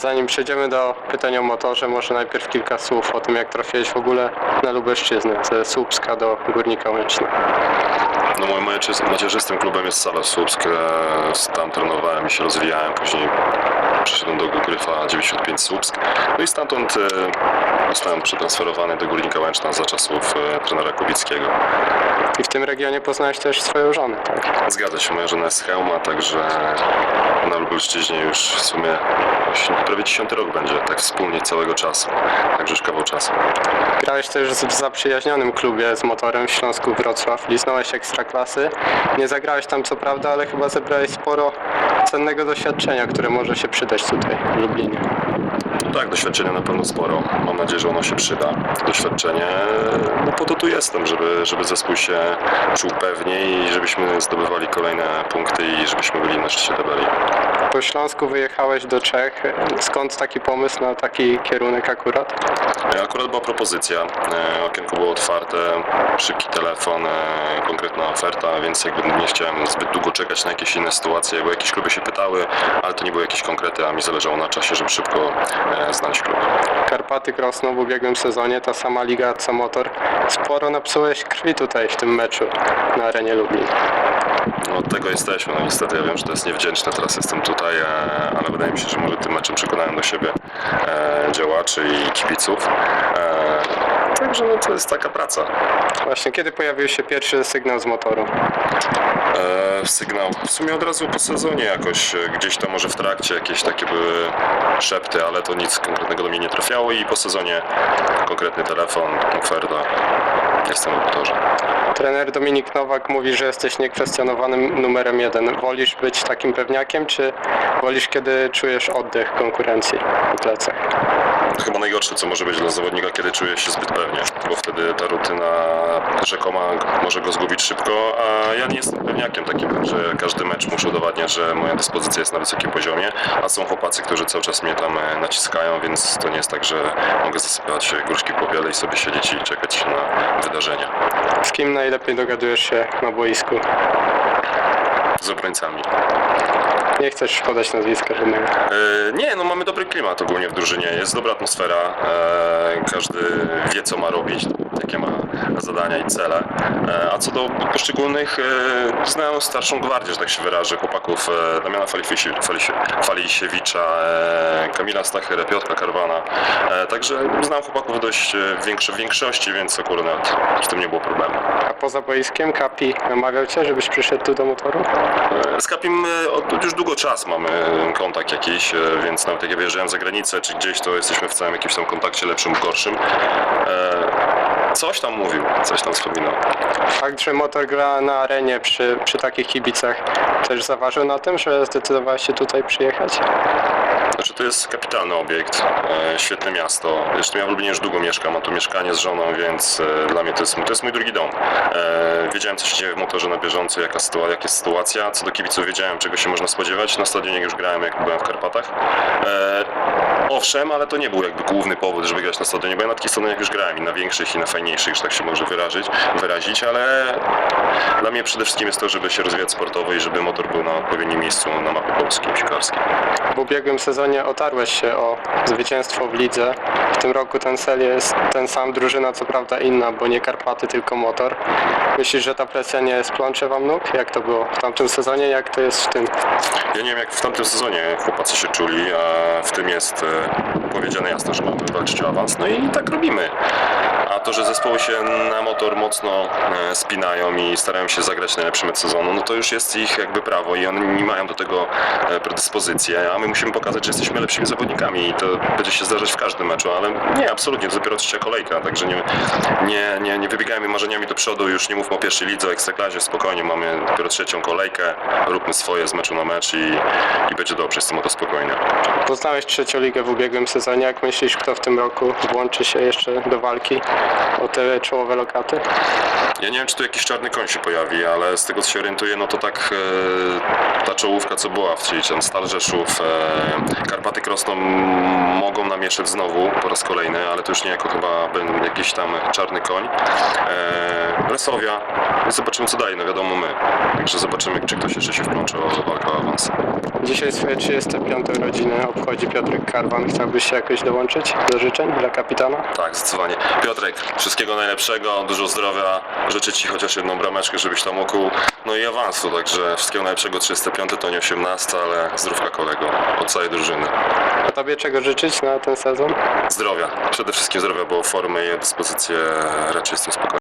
Zanim przejdziemy do pytań o motorze, może najpierw kilka słów o tym, jak trafiłeś w ogóle na Lubelszczyznę, ze Słupska do Górnika Łęczna. No moim macierzy- macierzystym klubem jest Sala Słupsk. e, Tam trenowałem i się rozwijałem. Później przyszedłem do Gryfa 95 Słupsk. No i stamtąd e, zostałem przetransferowany do Górnika Łęczna za czasów e, trenera Kubickiego. I w tym regionie poznałeś też swoją żonę, tak? Zgadza się, moja żona jest z Chełma, także na Lubelszczyźnie już w sumie prawie 10 rok będzie, tak wspólnie całego czasu. Także już kawał czasu. Grałeś też w zaprzyjaźnionym klubie z motorem w Śląsku Wrocław, liznąłeś ekstraklasy. Nie zagrałeś tam co prawda, ale chyba zebrałeś sporo cennego doświadczenia, które może się przydać tutaj w Lublinie. No tak, doświadczenia na pewno sporo. Mam nadzieję, że ono się przyda. Doświadczenie, no po to tu jestem, żeby, żeby zespół się czuł pewniej i żebyśmy zdobywali kolejne punkty i żebyśmy byli na szczycie tabeli. Po Śląsku wyjechałeś do Czech. Skąd taki pomysł na taki kierunek akurat? E, Akurat była propozycja, e, okienko było otwarte, szybki telefon, e, konkretna oferta, więc jakby nie chciałem zbyt długo czekać na jakieś inne sytuacje, bo jakieś kluby się pytały, ale to nie były jakieś konkrety, a mi zależało na czasie, żeby szybko e, znaleźć klub. Karpaty Krosno w ubiegłym sezonie, ta sama liga co motor. Sporo napsułeś krwi tutaj w tym meczu na arenie Lublin. No od tego jesteśmy, no niestety ja wiem, że to jest niewdzięczne, teraz jestem tutaj, e, ale wydaje mi się, że może tym meczem przekonałem do siebie e, działaczy i kibiców. Także no to jest taka praca. Właśnie kiedy pojawił się pierwszy sygnał z motoru? E, sygnał. W sumie od razu po sezonie jakoś, e, gdzieś tam może w trakcie jakieś takie były szepty, ale to nic konkretnego do mnie nie trafiało i po sezonie konkretny telefon, oferta. Jestem w motorze. Trener Dominik Nowak mówi, że jesteś niekwestionowanym numerem jeden. Wolisz być takim pewniakiem, czy wolisz, kiedy czujesz oddech konkurencji w plecach? Chyba najgorsze, co może być dla zawodnika, kiedy czuje się zbyt pewnie, bo wtedy ta rutyna rzekoma może go zgubić szybko, a ja nie jestem pewniakiem takim, że każdy mecz muszę udowadniać, że moja dyspozycja jest na wysokim poziomie, a są chłopacy, którzy cały czas mnie tam e, naciskają, więc to nie jest tak, że mogę zasypywać gruszki po biele i sobie siedzieć i czekać na wydarzenia Z kim najlepiej dogadujesz się na boisku? Z obrońcami. Nie chcesz podać nazwiska żadnego. E, Nie, no mamy dobry klimat ogólnie w drużynie, jest dobra atmosfera, e, każdy wie co ma robić, jakie ma zadania i cele. E, A co do poszczególnych, e, znają starszą gwardię, że tak się wyrażę, chłopaków e, Damiana Falisiewicza, Kamila Stachera, Piotra Karwana, także znam chłopaków dość w większo- w większości, więc akurat z tym nie było problemu. A poza boiskiem Kapi namawiał cię, żebyś przyszedł tu do motoru? Z Kapim od, już długo czas mamy kontakt jakiś, więc nawet jak ja wyjeżdżałem za granicę czy gdzieś, to jesteśmy w całym jakimś tam kontakcie lepszym gorszym. Coś tam mówił, coś tam wspominał. Fakt, że motor gra na arenie przy, przy takich kibicach też zaważył na tym, że zdecydowałeś się tutaj przyjechać? Znaczy to jest kapitalny obiekt, e, świetne miasto. Zresztą ja w Lublinie już długo mieszkam, mam tu mieszkanie z żoną, więc e, dla mnie to jest, to jest mój drugi dom. E, wiedziałem co się dzieje w motorze na bieżąco, jaka, sytua- jaka jest sytuacja. Co do kibiców wiedziałem czego się można spodziewać. Na stadionie już grałem jak byłem w Karpatach. E, owszem, ale to nie był jakby główny powód, żeby grać na stadionie, bo ja na takich stadionach już grałem i na większych i na fajniejszych, że tak się może wyrazić, wyrazić, ale dla mnie przede wszystkim jest to, żeby się rozwijać sportowo i żeby motor był na odpowiednim miejscu na mapie polskiej piłkarskiej. W ubiegłym sezonie otarłeś się o zwycięstwo w lidze. W tym roku ten cel jest ten sam, drużyna co prawda inna, bo nie Karpaty, tylko motor. Myślisz, że ta presja nie splącze wam nóg? Jak to było w tamtym sezonie, jak to jest w tym? Ja nie wiem jak w tamtym sezonie chłopacy się czuli, a w tym jest e, powiedziane jasno, że mamy walczyć o awans, no i tak robimy. To, że zespoły się na motor mocno e, spinają i starają się zagrać najlepszy mecz sezonu, no to już jest ich jakby prawo i oni mają do tego e, predyspozycję, a my musimy pokazać, że jesteśmy lepszymi zawodnikami i to będzie się zdarzać w każdym meczu, ale nie, absolutnie, to dopiero trzecia kolejka, także nie, nie, nie, nie wybiegajmy marzeniami do przodu, już nie mówmy o pierwszej lidze, o ekstraklasie, spokojnie, mamy dopiero trzecią kolejkę, róbmy swoje z meczu na mecz i, i będzie dobrze, jestem o to spokojny. Poznałeś trzecią ligę w ubiegłym sezonie. Jak myślisz, kto w tym roku włączy się jeszcze do walki o te czołowe lokaty? Ja nie wiem, czy tu jakiś czarny koń się pojawi, ale z tego co się orientuję, no to tak e, ta czołówka co była, czyli tam Stal Rzeszów, e, M, mogą namieszać znowu po raz kolejny, ale to już nie jako chyba będą jakiś tam czarny koń. E, Resowia, no i zobaczymy co daje, no wiadomo my. Także zobaczymy, czy ktoś jeszcze się wplącze o walkę o awans. Dzisiaj swoje 35 urodziny obchodzi Piotrek Karwan. Chciałbyś się jakoś dołączyć do życzeń dla kapitana? Tak, zdecydowanie. Piotrek, wszystkiego najlepszego, dużo zdrowia. Życzę Ci chociaż jedną brameczkę, żebyś tam mógł. No i awansu, także wszystkiego najlepszego. 35 to nie 18, ale zdrówka kolego od całej drużyny. A tobie czego życzyć na ten sezon? Zdrowia. Przede wszystkim zdrowia, bo formy i dyspozycje raczej jestem spokojny.